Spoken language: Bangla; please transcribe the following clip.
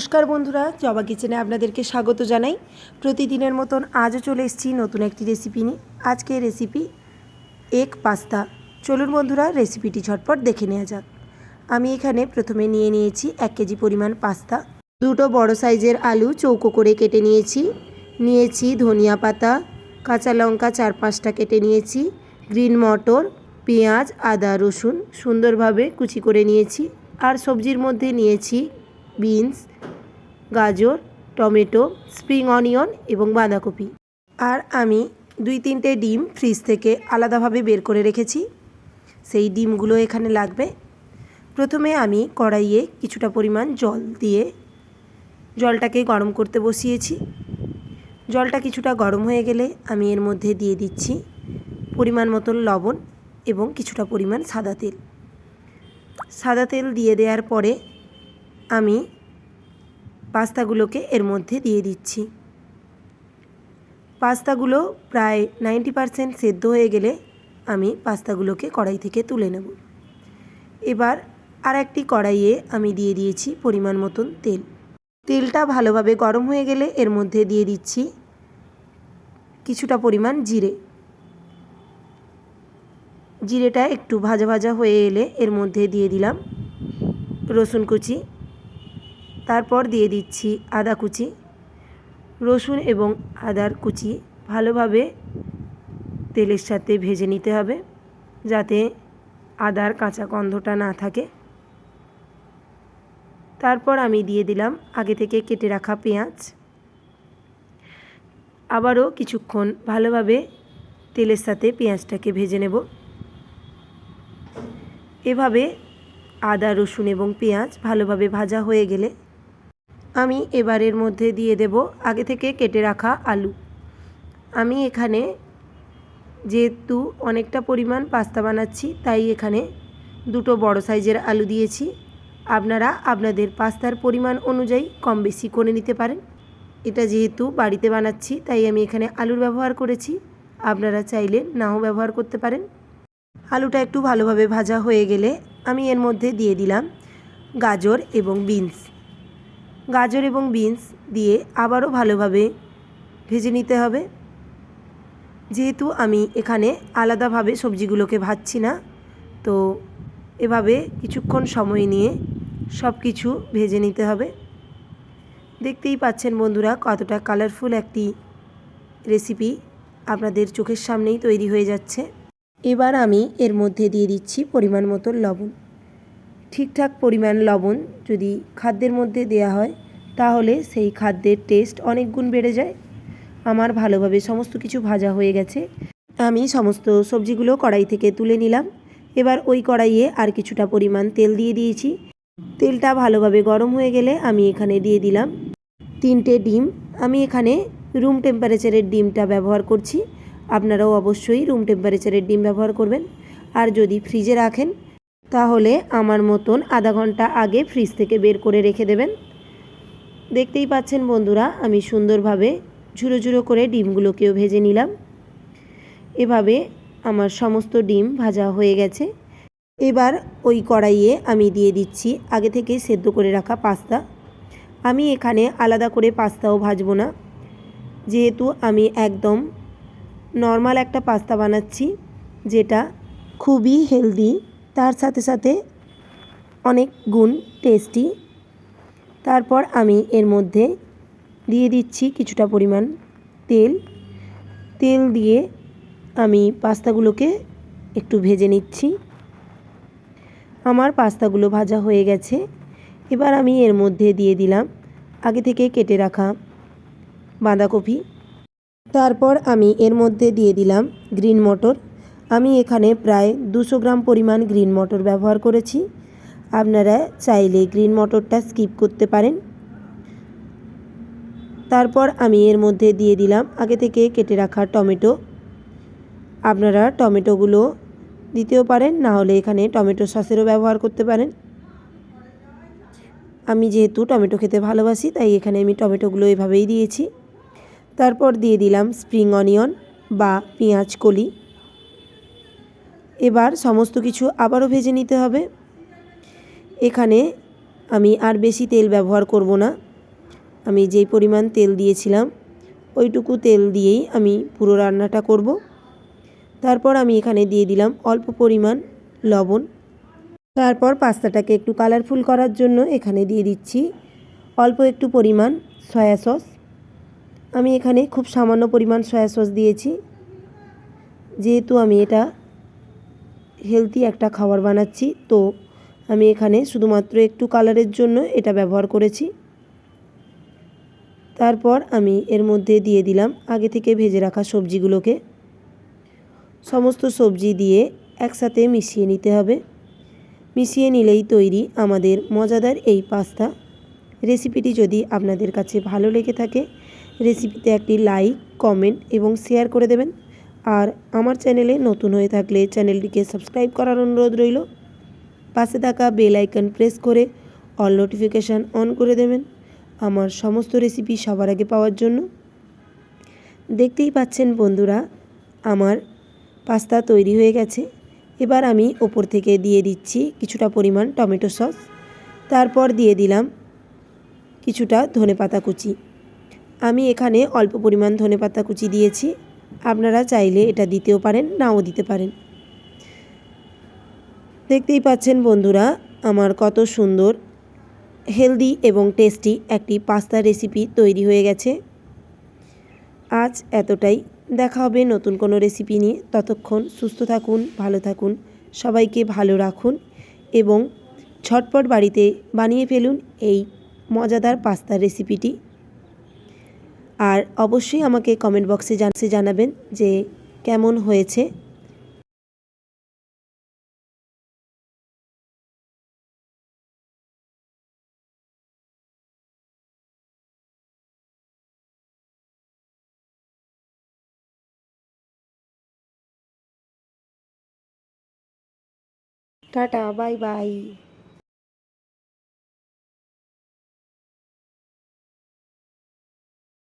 নমস্কার বন্ধুরা, জবা কিচেনে আপনাদেরকে স্বাগত জানাই। প্রতিদিনের মতন আজও চলে এসেছি নতুন একটি রেসিপি নিয়ে। আজকে রেসিপি এক পাস্তা চলুন বন্ধুরা রেসিপিটি ঝটপট দেখে নেওয়া যাক। আমি এখানে প্রথমে নিয়ে নিয়েছি এক কেজি পরিমাণ পাস্তা দুটো বড় সাইজের আলু চৌকো করে কেটে নিয়েছি। নিয়েছি ধনিয়া পাতা, কাঁচা লঙ্কা চার পাঁচটা কেটে নিয়েছি গ্রিন মটর, পেঁয়াজ, আদা, রসুন সুন্দরভাবে কুচি করে নিয়েছি। আর সবজির মধ্যে নিয়েছি বিনস গাজর, টমেটো, স্প্রিং অনিয়ন এবং বাঁধাকপি। আর আমি দুই তিনটে ডিম ফ্রিজ থেকে আলাদাভাবে বের করে রেখেছি। সেই ডিমগুলো এখানে লাগবে। প্রথমে আমি কড়াইয়ে কিছুটা পরিমাণ জল দিয়ে জলটাকে গরম করতে বসিয়েছি। জলটা কিছুটা গরম হয়ে গেলে আমি এর মধ্যে দিয়ে দিচ্ছি পরিমাণ মতন লবণ এবং কিছুটা পরিমাণ সাদা তেল। সাদা তেল দিয়ে দেওয়ার পরে আমি পাস্তাগুলোকে এর মধ্যে দিয়ে দিচ্ছি। পাস্তাগুলো প্রায় নাইনটি পারসেন্ট সেদ্ধ হয়ে গেলে আমি পাস্তাগুলোকে কড়াই থেকে তুলে নেব। এবার আর একটি কড়াইয়ে আমি দিয়ে দিয়েছি পরিমাণ মতন তেল। তেলটা ভালোভাবে গরম হয়ে গেলে এর মধ্যে দিয়ে দিচ্ছি কিছুটা পরিমাণ জিরে। জিরেটা একটু ভাজা ভাজা হয়ে এলে এর মধ্যে দিয়ে দিলাম রসুন কুচি তারপর দিয়ে দিচ্ছি আদা কুচি, রসুন এবং আদার কুচি। ভালোভাবে তেলের সাথে ভেজে নিতে হবে যাতে আদার কাঁচা গন্ধটা না থাকে। তারপর আমি দিয়ে দিলাম আগে থেকে কেটে রাখা পেঁয়াজ। আবারও কিছুক্ষণ ভালোভাবে তেলের সাথে পেঁয়াজটাকে ভেজে নেব। এভাবে আদা, রসুন এবং পেঁয়াজ ভালোভাবে ভাজা হয়ে গেলে আমি এবারের মধ্যে দিয়ে দেব আগে থেকে কেটে রাখা আলু। আমি এখানে যেহেতু অনেকটা পরিমাণ পাস্তা বানাচ্ছি, তাই এখানে দুটো বড় সাইজের আলু দিয়েছি। আপনারা আপনাদের পাস্তার পরিমাণ অনুযায়ী কম বেশি করে নিতে পারেন। এটা যেহেতু বাড়িতে বানাচ্ছি, তাই আমি এখানে আলুর ব্যবহার করেছি। আপনারা চাইলে নাও ব্যবহার করতে পারেন। আলুটা একটু ভালোভাবে ভাজা হয়ে গেলে আমি এর মধ্যে দিয়ে দিলাম গাজর এবং বিনস। গাজর এবং বিনস দিয়ে আবারও ভালোভাবে ভেজে নিতে হবে। যেহেতু আমি এখানে আলাদাভাবে সবজিগুলোকে ভাজছি না, তো এভাবে কিছুক্ষণ সময় নিয়ে সব কিছু ভেজে নিতে হবে। দেখতেই পাচ্ছেন বন্ধুরা কতটা কালারফুল একটি রেসিপি আপনাদের চোখের সামনেই তৈরি হয়ে যাচ্ছে। এবার আমি এর মধ্যে দিয়ে দিচ্ছি পরিমাণ মতো লবণ। ঠিকঠাক পরিমাণ লবণ যদি খাদ্যের মধ্যে দেয়া হয়, তাহলে সেই খাদ্যের টেস্ট অনেক গুণ বেড়ে যায়। আমার ভালোভাবে সমস্ত কিছু ভাজা হয়ে গেছে। আমি সমস্ত সবজিগুলো কড়াই থেকে তুলে নিলাম। এবার ওই কড়াইয়ে আর কিছুটা পরিমাণ তেল দিয়ে দিয়েছি। তেলটা ভালোভাবে গরম হয়ে গেলে আমি এখানে দিয়ে দিলাম তিনটে ডিম। আমি এখানে রুম টেম্পারেচারের ডিমটা ব্যবহার করছি। আপনারাও অবশ্যই রুম টেম্পারেচারের ডিম ব্যবহার করবেন। আর যদি ফ্রিজে রাখেন তাহলে আমার মতন আধা ঘণ্টা আগে ফ্রিজ থেকে বের করে রেখে দেবেন। দেখতেই পাচ্ছেন বন্ধুরা, আমি সুন্দরভাবে ঝুড়ো ঝুড়ো করে ডিমগুলোকেও ভেজে নিলাম। এভাবে আমার সমস্ত ডিম ভাজা হয়ে গেছে। এবার ওই কড়াইয়ে আমি দিয়ে দিচ্ছি আগে থেকে সেদ্ধ করে রাখা পাস্তা। আমি এখানে আলাদা করে পাস্তাও ভাজবো না। যেহেতু আমি একদম নর্মাল একটা পাস্তা বানাচ্ছি, যেটা খুবই হেলদি তার সাথে সাথে অনেক গুণ টেস্টি তারপর আমি এর মধ্যে দিয়ে দিচ্ছি কিছুটা পরিমাণ তেল। তেল দিয়ে আমি পাস্তাগুলোকে একটু ভেজে নিচ্ছি। আমার পাস্তাগুলো ভাজা হয়ে গেছে। এবার আমি এর মধ্যে দিয়ে দিলাম আগে থেকে কেটে রাখা বাঁধাকপি। তারপর আমি এর মধ্যে দিয়ে দিলাম গ্রিন মটর। আমি এখানে প্রায় দুশো গ্রাম পরিমাণ গ্রিন মটর ব্যবহার করেছি। আপনারা চাইলে গ্রিন মটরটা স্কিপ করতে পারেন। তারপর আমি এর মধ্যে দিয়ে দিলাম আগে থেকে কেটে রাখা টমেটো। আপনারা টমেটোগুলো দিতেও পারেন, না হলে এখানে টমেটো সসেরও ব্যবহার করতে পারেন। আমি যেহেতু টমেটো খেতে ভালোবাসি, তাই এখানে আমি টমেটোগুলো এভাবেই দিয়েছি। তারপর দিয়ে দিলাম স্প্রিং অনিয়ন বা পেঁয়াজ কলি। এবার সমস্ত কিছু আবারও ভেজে নিতে হবে। এখানে আমি আর বেশি তেল ব্যবহার করব না। আমি যেই পরিমাণ তেল দিয়েছিলাম, ওইটুকু তেল দিয়েই আমি পুরো রান্নাটা করব। তারপর আমি এখানে দিয়ে দিলাম অল্প পরিমাণ লবণ। তারপর পাস্তাটাকে একটু কালারফুল করার জন্য এখানে দিয়ে দিচ্ছি অল্প একটু পরিমাণ সয়া সস। আমি এখানে খুব সামান্য পরিমাণ সয়া সস দিয়েছি। যেহেতু আমি এটা হেলদি একটা খাবার বানাচ্ছি। তো আমি এখানে শুধুমাত্র একটু কালারের জন্য এটা ব্যবহার করেছি। তারপর আমি এর মধ্যে দিয়ে দিলাম আগে থেকে ভেজে রাখা সবজিগুলোকে। সমস্ত সবজি দিয়ে একসাথে মিশিয়ে নিতে হবে। মিশিয়ে নিলেই তৈরি আমাদের মজাদার এই পাস্তা। রেসিপিটি যদি আপনাদের কাছে ভালো লেগে থাকে, রেসিপিতে একটি লাইক কমেন্ট এবং শেয়ার করে দেবেন। আর আমার চ্যানেলে নতুন হয়ে থাকলে চ্যানেলটিকে সাবস্ক্রাইব করার অনুরোধ রইল। পাশে থাকা বেল আইকন প্রেস করে অল নোটিফিকেশান অন করে দেবেন আমার সমস্ত রেসিপি সবার আগে পাওয়ার জন্য। দেখতেই পাচ্ছেন বন্ধুরা, আমার পাস্তা তৈরি হয়ে গেছে। এবার আমি ওপর থেকে দিয়ে দিচ্ছি কিছুটা পরিমাণ টমেটো সস। তারপর দিয়ে দিলাম কিছুটা ধনে পাতা কুচি। আমি এখানে অল্প পরিমাণ ধনে পাতা কুচি দিয়েছি। আপনারা চাইলে এটা দিতেও পারেন, নাও দিতে পারেন। দেখতেই পাচ্ছেন বন্ধুরা, আমার কত সুন্দর, হেলদি এবং টেস্টি একটি পাস্তা রেসিপি তৈরি হয়ে গেছে। আজ এতটাই, দেখা হবে নতুন কোনো রেসিপি নিয়ে। ততক্ষণ সুস্থ থাকুন, ভালো থাকুন, সবাইকে ভালো রাখুন এবং ছটপট বাড়িতে বানিয়ে ফেলুন এই মজাদার পাস্তা রেসিপিটি। আর অবশ্যই আমাকে কমেন্ট বক্সে জানসে জানাবেন যে কেমন হয়েছে। Tata bye bye